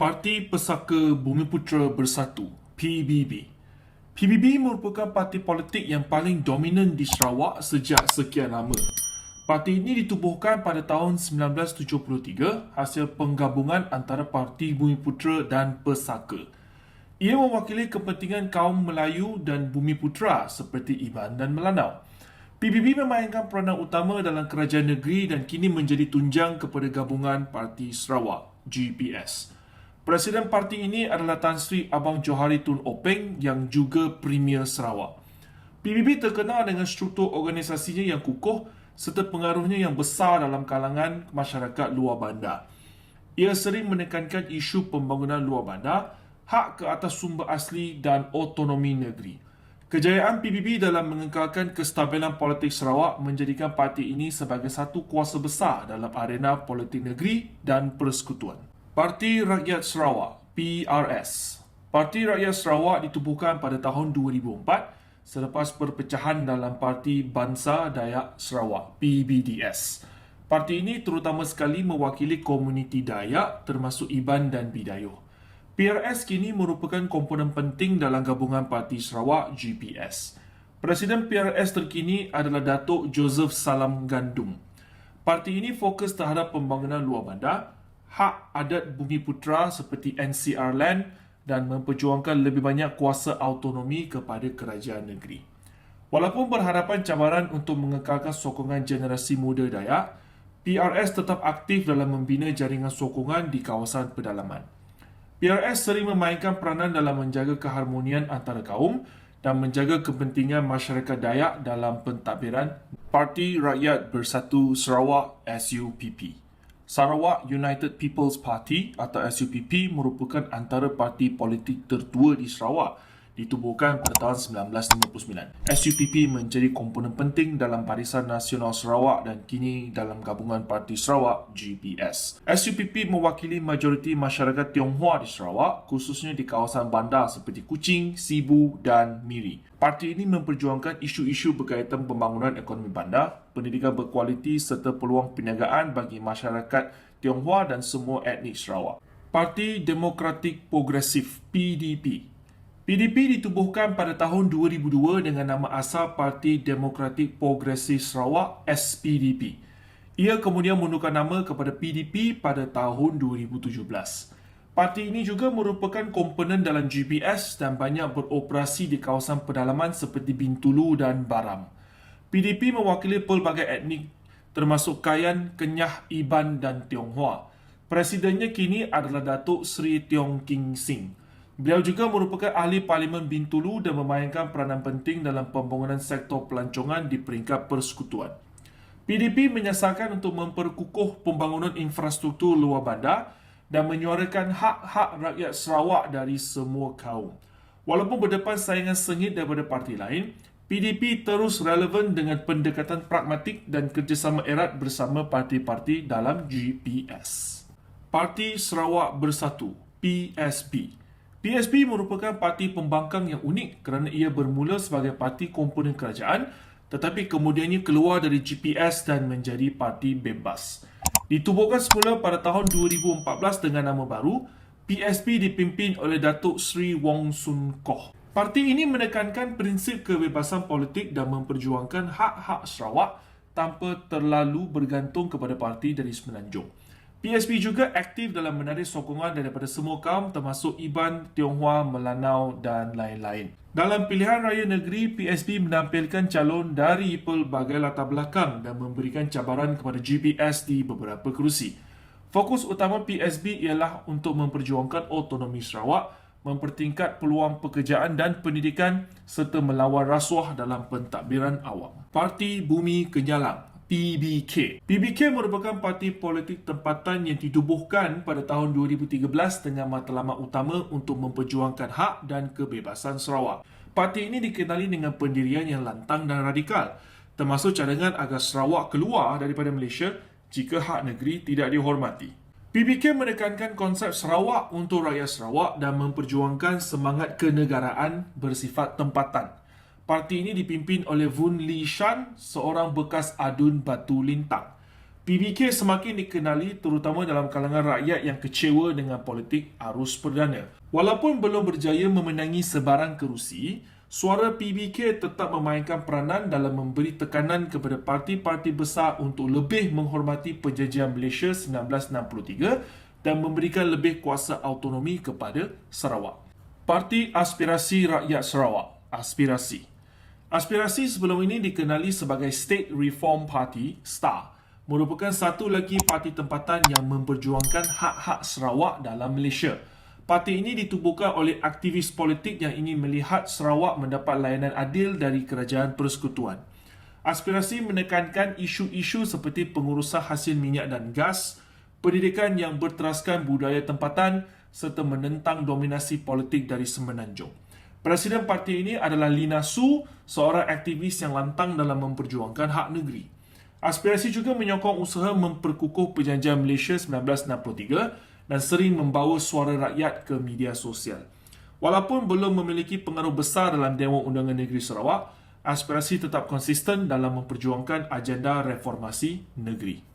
Parti Pesaka Bumiputera Bersatu PBB PBB merupakan parti politik yang paling dominan di Sarawak sejak sekian lama. Parti ini ditubuhkan pada tahun 1973 hasil penggabungan antara Parti Bumiputera dan Pesaka. Ia mewakili kepentingan kaum Melayu dan Bumiputera seperti Iban dan Melanau. PBB memainkan peranan utama dalam kerajaan negeri dan kini menjadi tunjang kepada gabungan Parti Sarawak GPS. Presiden parti ini adalah Tan Sri Abang Johari Tun Openg yang juga Premier Sarawak. PBB terkenal dengan struktur organisasinya yang kukuh serta pengaruhnya yang besar dalam kalangan masyarakat luar bandar. Ia sering menekankan isu pembangunan luar bandar, hak ke atas sumber asli dan otonomi negeri. Kejayaan PBB dalam mengekalkan kestabilan politik Sarawak menjadikan parti ini sebagai satu kuasa besar dalam arena politik negeri dan persekutuan. Parti Rakyat Sarawak PRS Parti Rakyat Sarawak ditubuhkan pada tahun 2004 selepas perpecahan dalam Parti Bangsa Dayak Sarawak PBDS. Parti ini terutama sekali mewakili komuniti Dayak termasuk Iban dan Bidayuh. PRS kini merupakan komponen penting dalam gabungan Parti Sarawak GPS. Presiden PRS terkini adalah Datuk Joseph Salam Gandum. Parti ini fokus terhadap pembangunan luar bandar, hak adat bumi putra seperti NCR Land dan memperjuangkan lebih banyak kuasa autonomi kepada kerajaan negeri. Walaupun berhadapan cabaran untuk mengekalkan sokongan generasi muda Dayak, PRS tetap aktif dalam membina jaringan sokongan di kawasan pedalaman. PRS sering memainkan peranan dalam menjaga keharmonian antara kaum dan menjaga kepentingan masyarakat Dayak dalam pentadbiran Parti Rakyat Bersatu Sarawak SUPP. Sarawak United People's Party atau SUPP merupakan antara parti politik tertua di Sarawak ditubuhkan pada tahun 1959. SUPP menjadi komponen penting dalam Barisan Nasional Sarawak dan kini dalam gabungan Parti Sarawak GPS. SUPP mewakili majoriti masyarakat Tionghoa di Sarawak khususnya di kawasan bandar seperti Kuching, Sibu dan Miri. Parti ini memperjuangkan isu-isu berkaitan pembangunan ekonomi bandar, pendidikan berkualiti serta peluang perniagaan bagi masyarakat Tionghoa dan semua etnik Sarawak. Parti Demokratik Progresif PDP PDP ditubuhkan pada tahun 2002 dengan nama asal Parti Demokratik Progresif Sarawak SPDP. Ia kemudian mengundurkan nama kepada PDP pada tahun 2017. Parti ini juga merupakan komponen dalam GPS dan banyak beroperasi di kawasan pedalaman seperti Bintulu dan Baram. PDP mewakili pelbagai etnik termasuk Kayan, Kenyah, Iban dan Tionghoa. Presidennya kini adalah Datuk Sri Tiong King Sing. Beliau juga merupakan ahli Parlimen Bintulu dan memainkan peranan penting dalam pembangunan sektor pelancongan di peringkat persekutuan. PDP menyasarkan untuk memperkukuh pembangunan infrastruktur luar bandar dan menyuarakan hak-hak rakyat Sarawak dari semua kaum. Walaupun berdepan saingan sengit daripada parti lain, PDP terus relevan dengan pendekatan pragmatik dan kerjasama erat bersama parti-parti dalam GPS. Parti Sarawak Bersatu, PSB. PSB merupakan parti pembangkang yang unik kerana ia bermula sebagai parti komponen kerajaan tetapi kemudiannya keluar dari GPS dan menjadi parti bebas. Ditubuhkan semula pada tahun 2014 dengan nama baru, PSP dipimpin oleh Datuk Sri Wong Sun Koh. Parti ini menekankan prinsip kebebasan politik dan memperjuangkan hak-hak Sarawak tanpa terlalu bergantung kepada parti dari Semenanjung. PSP juga aktif dalam menarik sokongan daripada semua kaum termasuk Iban, Tionghoa, Melanau dan lain-lain. Dalam pilihan raya negeri, PSP menampilkan calon dari pelbagai latar belakang dan memberikan cabaran kepada GPS di beberapa kerusi. Fokus utama PSB ialah untuk memperjuangkan otonomi Sarawak, mempertingkat peluang pekerjaan dan pendidikan serta melawan rasuah dalam pentadbiran awam. Parti Bumi Kenyalang PBK. PBK merupakan parti politik tempatan yang ditubuhkan pada tahun 2013 dengan matlamat utama untuk memperjuangkan hak dan kebebasan Sarawak. Parti ini dikenali dengan pendirian yang lantang dan radikal, termasuk cadangan agar Sarawak keluar daripada Malaysia jika hak negeri tidak dihormati. PBK menekankan konsep Sarawak untuk rakyat Sarawak dan memperjuangkan semangat kenegaraan bersifat tempatan. Parti ini dipimpin oleh Vun Li Shan, seorang bekas adun batu lintang. PBK semakin dikenali terutama dalam kalangan rakyat yang kecewa dengan politik arus perdana. Walaupun belum berjaya memenangi sebarang kerusi, suara PBK tetap memainkan peranan dalam memberi tekanan kepada parti-parti besar untuk lebih menghormati perjanjian Malaysia 1963 dan memberikan lebih kuasa autonomi kepada Sarawak. Parti Aspirasi Rakyat Sarawak, Aspirasi. Aspirasi sebelum ini dikenali sebagai State Reform Party, STAR, merupakan satu lagi parti tempatan yang memperjuangkan hak-hak Sarawak dalam Malaysia. Parti ini ditubuhkan oleh aktivis politik yang ingin melihat Sarawak mendapat layanan adil dari kerajaan persekutuan. Aspirasi menekankan isu-isu seperti pengurusan hasil minyak dan gas, pendidikan yang berteraskan budaya tempatan serta menentang dominasi politik dari Semenanjung. Presiden parti ini adalah Lina Su, seorang aktivis yang lantang dalam memperjuangkan hak negeri. Aspirasi juga menyokong usaha memperkukuh perjanjian Malaysia 1963 dan sering membawa suara rakyat ke media sosial. Walaupun belum memiliki pengaruh besar dalam Dewan Undangan Negeri Sarawak, aspirasi tetap konsisten dalam memperjuangkan agenda reformasi negeri.